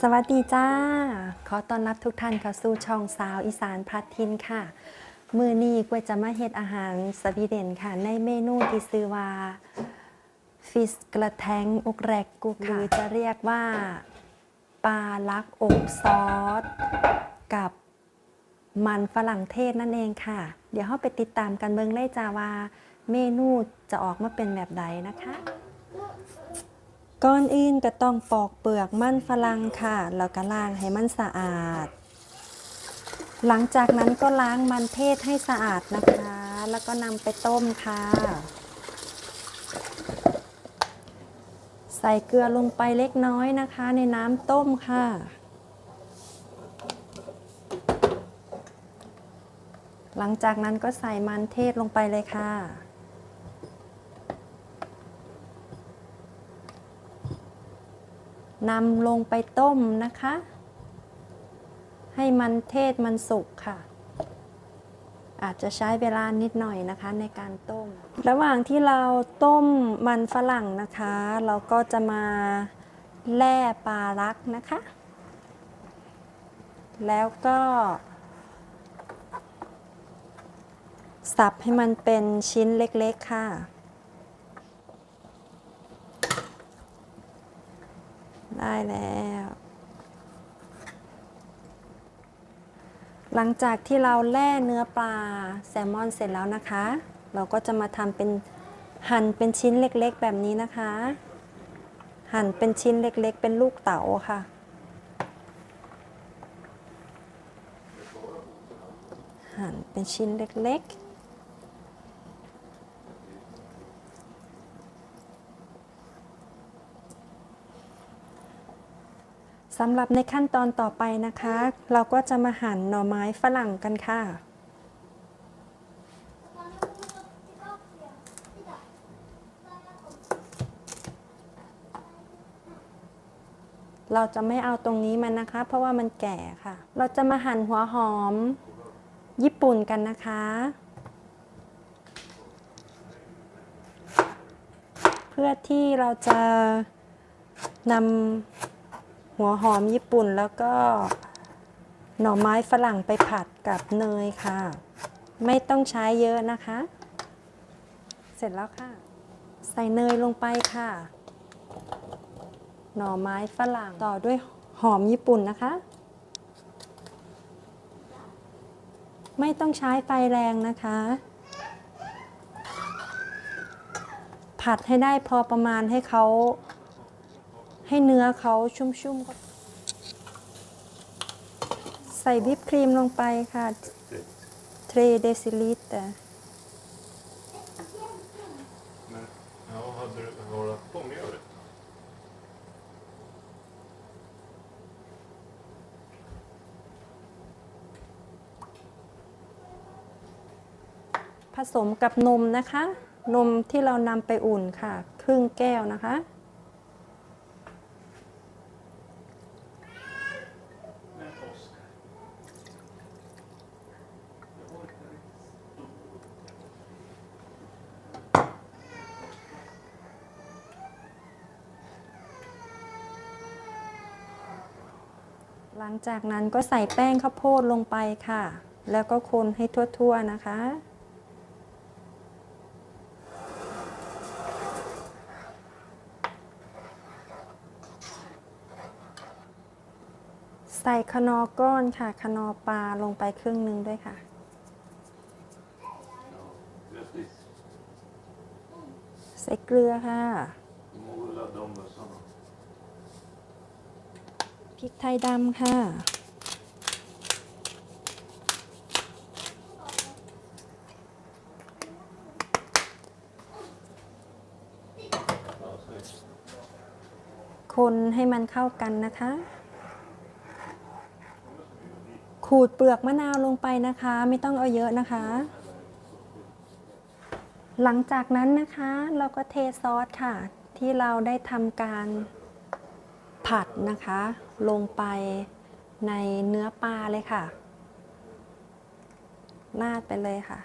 สวัสดีจ้า ขอต้อนรับทุกท่านเข้าสู่ช่องสาวอีสานพัดทินค่ะ มือนี้กวยจะมาเฮ็ดอาหารสวีเดนค่ะ ในเมนูที่ชื่อว่าฟิสกระแทงอกแรกกุหรือจะเรียกว่าปลาลักอกซอสกับมันฝรั่งเทศนั่นเองค่ะ เดี๋ยวเราไปติดตามกันเบิ่งเลยจ้าว่าเมนูจะออกมาเป็นแบบใดนะคะ ก่อนอื่นก็ต้องปอกเปลือกมันฝรั่งค่ะ แล้วก็ล้างให้มันสะอาด หลังจากนั้นก็ล้างมันเทศให้สะอาดนะคะ แล้วก็นำไปต้มค่ะ ใส่เกลือลงไปเล็กน้อยนะคะ ในน้ำต้มค่ะ หลังจากนั้นก็ใส่มันเทศลงไปเลยค่ะ นำลงไปต้มนะคะ ให้มันเทศมันสุกค่ะ อาจจะใช้เวลานิดหน่อยนะคะในการต้ม ระหว่างที่เราต้มมันฝรั่งนะคะ เราก็จะมาแล่ปลารักนะคะ แล้วก็สับให้มันเป็นชิ้นเล็กๆค่ะ ได้แล้ว หลังจากที่เราแล่เนื้อปลาแซลมอนเสร็จแล้วนะคะ เราก็จะมาทำเป็นหั่นเป็นชิ้นเล็กๆ แบบนี้นะคะ หั่นเป็นชิ้นเล็กๆ เป็นลูกเต๋าค่ะหั่นเป็นชิ้นเล็กๆ สำหรับในขั้นตอนต่อไปนะคะ เราก็จะมาหั่นหน่อไม้ฝรั่งกันค่ะ เราจะไม่เอาตรงนี้มันนะคะ เพราะว่ามันแก่ค่ะ เราจะมาหั่นหัวหอม ญี่ปุ่นกันนะคะเพื่อที่เราจะนำ หัวหอมญี่ปุ่นแล้วก็หน่อไม้ฝรั่งไปผัดกับเนยค่ะ ไม่ต้องใช้เยอะนะคะ เสร็จแล้วค่ะ ใส่เนยลงไปค่ะ หน่อไม้ฝรั่งต่อด้วยหอมญี่ปุ่นนะคะ ไม่ต้องใช้ไฟแรงนะคะ ผัดให้ได้พอประมาณให้เขา ให้เนื้อเขาชุ่มๆก็ใส่วิปครีมลงไปค่ะ 3 เดซิลิตร Men, ja, hade du några på mjölet? ผสมกับนมนะคะ นมที่เรานำไปอุ่นค่ะ ครึ่งแก้วนะคะ หลังจากนั้นก็ใส่แป้งข้าวโพดลงไปค่ะ แล้วก็คนให้ทั่วๆนะคะ ใส่คนอก้อนค่ะคนอปลาลงไปครึ่งหนึ่งด้วยค่ะใส่เกลือค่ะ พริกไทยดำค่ะ คนให้มันเข้ากันนะคะ ขูดเปลือกมะนาวลงไปนะคะ ไม่ต้องเอาเยอะนะคะ หลังจากนั้นนะคะเราก็เทซอสค่ะ ที่เราได้ทำการ ผัดนะคะ ลงไปในเนื้อปลาเลยค่ะราดไปเลยค่ะ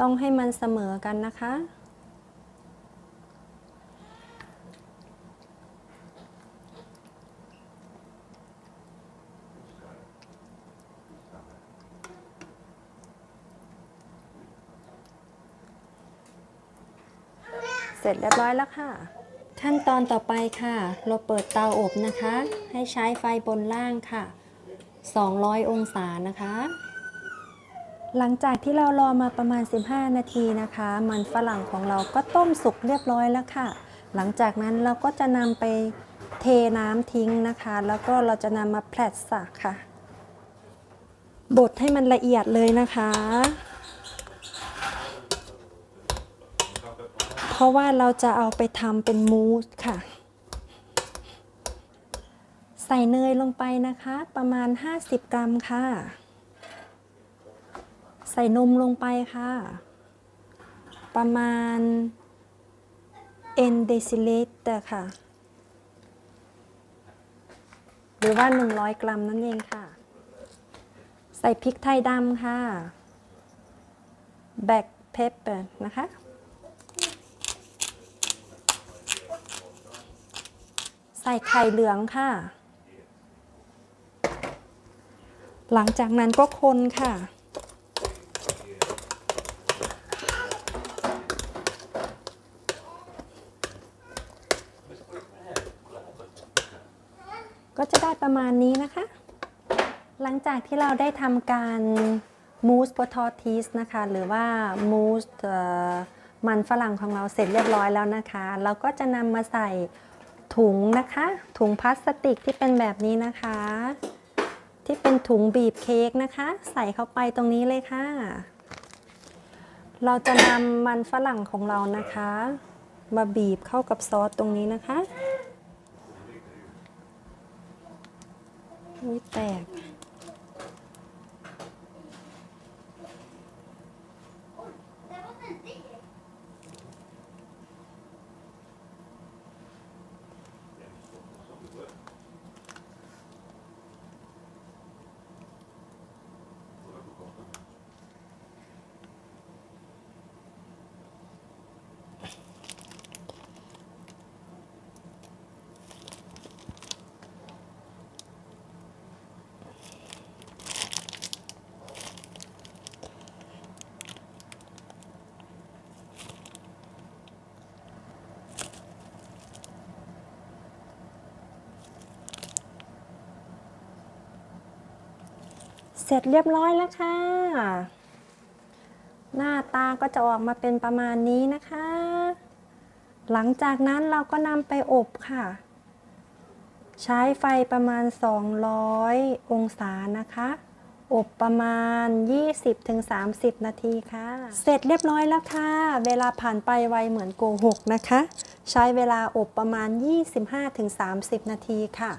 ต้องให้มันเสมอกันนะคะ ร็จเรียบร้อยแล้วค่ะ ขั้นตอนต่อไปค่ะ เราเปิดเตาอบนะคะ ให้ใช้ไฟบนล่างค่ะ 200 องศานะคะ หลังจากที่เรารอมาประมาณ 15 นาทีนะคะ มันฝรั่งของเราก็ต้มสุกเรียบร้อยแล้วค่ะ หลังจากนั้นเราก็จะนำไปเทน้ำทิ้งนะคะ แล้วก็เราจะนำมาแผลดสักค่ะบดให้มันละเอียดเลยนะคะ เพราะว่าเราจะเอาไปทำเป็นมูสค่ะ ใส่เนยลงไปนะคะ ประมาณ 50 กรัมค่ะ ใส่นมลงไปค่ะ ประมาณ n deciliter ค่ะ หรือว่า 100 กรัมนั่นเองค่ะ ใส่พริกไทยดำค่ะแบ c เพปเปอร์นะคะ ส่ไข่เหลืองค่ะ หลังจากนั้นก็คนค่ะ ก็จะได้ประมาณนี้นะคะ หลังจากที่เราได้ทำการมูส p ทอทีสนะคะ หรือว่ามูสมันฝรั่งของเราเสร็จเรียบร้อยแล้วนะคะ เราก็จะนำมาใส่ ถุงนะคะ ถุงพลาสติกที่เป็นแบบนี้นะคะ ที่เป็นถุงบีบเค้กนะคะ ใส่เข้าไปตรงนี้เลยค่ะ เราจะนำมันฝรั่งของเรานะคะ มาบีบเข้ากับซอสตรงนี้นะคะ อุ้ยแตก เสร็จเรียบร้อยแล้วค่ะ หน้าตาก็จะออกมาเป็นประมาณนี้นะคะ หลังจากนั้นเราก็นำไปอบค่ะ ใช้ไฟประมาณ 200 องศานะคะอบประมาณ 20-30 นาทีค่ะ เสร็จเรียบร้อยแล้วค่ะ เวลาผ่านไปไวเหมือนโกหกนะคะ ใช้เวลาอบประมาณ 25-30 นาทีค่ะ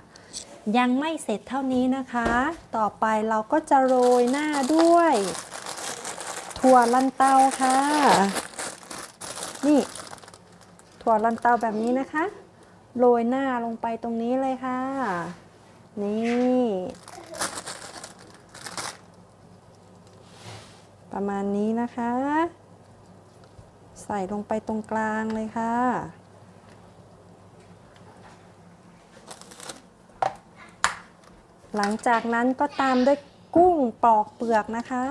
ยังไม่เสร็จเท่านี้นะคะ ต่อไปเราก็จะโรยหน้าด้วย ถั่วลันเตาค่ะ นี่ ถั่วลันเตาแบบนี้นะคะ โรยหน้าลงไปตรงนี้เลยค่ะ นี่ ประมาณนี้นะคะ ใส่ลงไปตรงกลางเลยค่ะ หลังจากนั้นก็ตามด้วยกุ้งปอกเปลือกนะคะ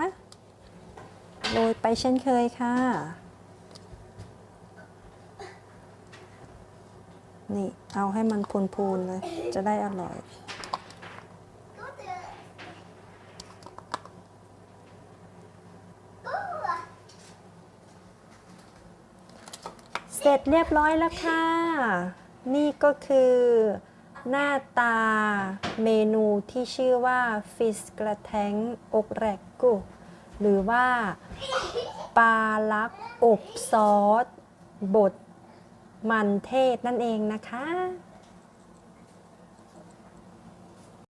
โรยไปเช่นเคยค่ะ นี่เอาให้มันพูนๆเลย จะได้อร่อย เสร็จเรียบร้อยแล้วค่ะ นี่ก็คือ หน้าตาเมนูที่ชื่อว่าฟิสกระแทงอกแรกกุหรือว่าปลาลักอบซอสบดมันเทศนั่นเองนะคะ